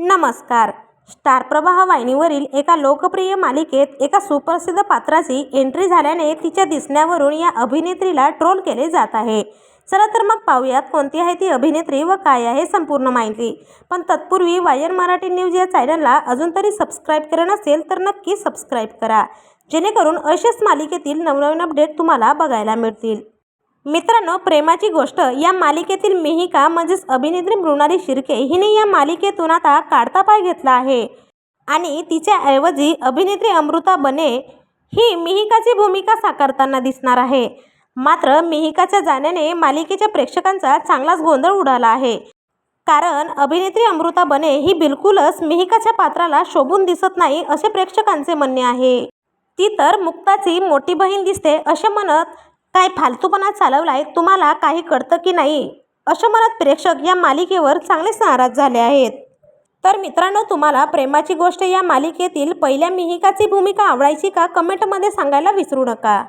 नमस्कार. स्टार प्रवाह वाहिनीवरील एका लोकप्रिय मालिकेत एका सुप्रसिद्ध पात्राची एंट्री झाल्याने तिच्या दिसण्यावरून या अभिनेत्रीला ट्रोल केले जात आहे. चला तर मग पाहूयात कोणती आहे ती अभिनेत्री व काय आहे संपूर्ण माहिती. पण तत्पूर्वी वायर मराठी न्यूज या चॅनलला अजून तरी सबस्क्राईब केलं नसेल तर नक्की सबस्क्राईब करा. जेणेकरून अशाच मालिकेतील नवनवीन अपडेट तुम्हाला बघायला मिळतील. मित्रांनो प्रेमाची गोष्ट. या मालिकेतील मिहिका म्हणजेच अभिनेत्री मृणाली शिर्के हिने या मालिकेतून आता काढता पाय घेतला आहे. आणि तिच्याऐवजी अभिनेत्री अमृता बने ही मिहिकाची भूमिका साकारताना दिसणार आहे. मात्र मिहिकाच्या जाण्याने मालिकेच्या प्रेक्षकांचा चांगलाच गोंधळ उडाला आहे. कारण अभिनेत्री अमृता बने ही बिलकुलच मिहिकाच्या पात्राला शोभून दिसत नाही असे प्रेक्षकांचे म्हणणे आहे. ती तर मुक्ताची मोठी बहीण दिसते असे म्हणत काय फालतूपणा चालवलाय? तुम्हाला काही कळतं की नाही? असं म्हणत प्रेक्षक या मालिकेवर चांगलेच नाराज झाले आहेत. तर मित्रांनो तुम्हाला प्रेमाची गोष्ट या मालिकेतील पहिल्या मिहिकाची भूमिका आवडायची का? कमेंटमध्ये सांगायला विसरू नका.